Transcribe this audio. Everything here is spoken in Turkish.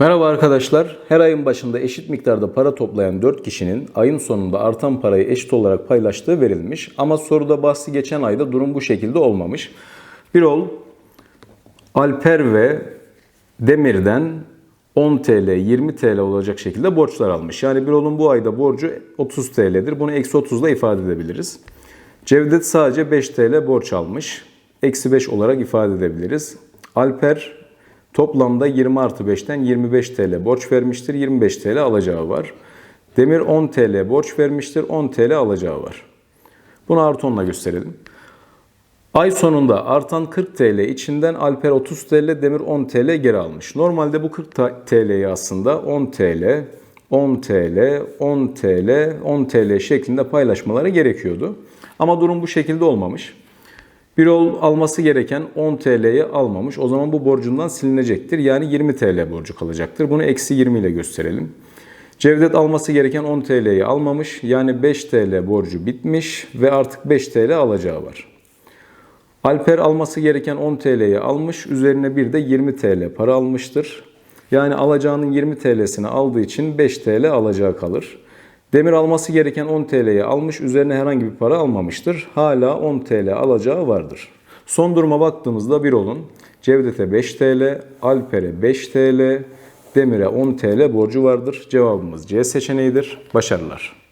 Merhaba arkadaşlar. Her ayın başında eşit miktarda para toplayan 4 kişinin ayın sonunda artan parayı eşit olarak paylaştığı verilmiş. Ama soruda bahsi geçen ayda durum bu şekilde olmamış. Birol, Alper ve Demir'den 10 TL, 20 TL olacak şekilde borçlar almış. Yani Birol'un bu ayda borcu 30 TL'dir. Bunu eksi 30 ile ifade edebiliriz. Cevdet sadece 5 TL borç almış. Eksi 5 olarak ifade edebiliriz. Alper toplamda 20 artı 5'ten 25 TL borç vermiştir. 25 TL alacağı var. Demir 10 TL borç vermiştir. 10 TL alacağı var. Bunu artı 10'la gösterelim. Ay sonunda artan 40 TL içinden Alper 30 TL, Demir 10 TL geri almış. Normalde bu 40 ta- TL'yi aslında 10 TL, 10 TL, 10 TL, 10 TL şeklinde paylaşmaları gerekiyordu. Ama durum bu şekilde olmamış. Birol alması gereken 10 TL'yi almamış. O zaman bu borcundan silinecektir. Yani 20 TL borcu kalacaktır. Bunu eksi 20 ile gösterelim. Cevdet alması gereken 10 TL'yi almamış. Yani 5 TL borcu bitmiş ve artık 5 TL alacağı var. Alper alması gereken 10 TL'yi almış. Üzerine bir de 20 TL para almıştır. Yani alacağının 20 TL'sini aldığı için 5 TL alacağı kalır. Demir alması gereken 10 TL'yi almış. Üzerine herhangi bir para almamıştır. Hala 10 TL alacağı vardır. Son duruma baktığımızda bir olun. Cevdet'e 5 TL, Alper'e 5 TL, Demir'e 10 TL borcu vardır. Cevabımız C seçeneğidir. Başarılar.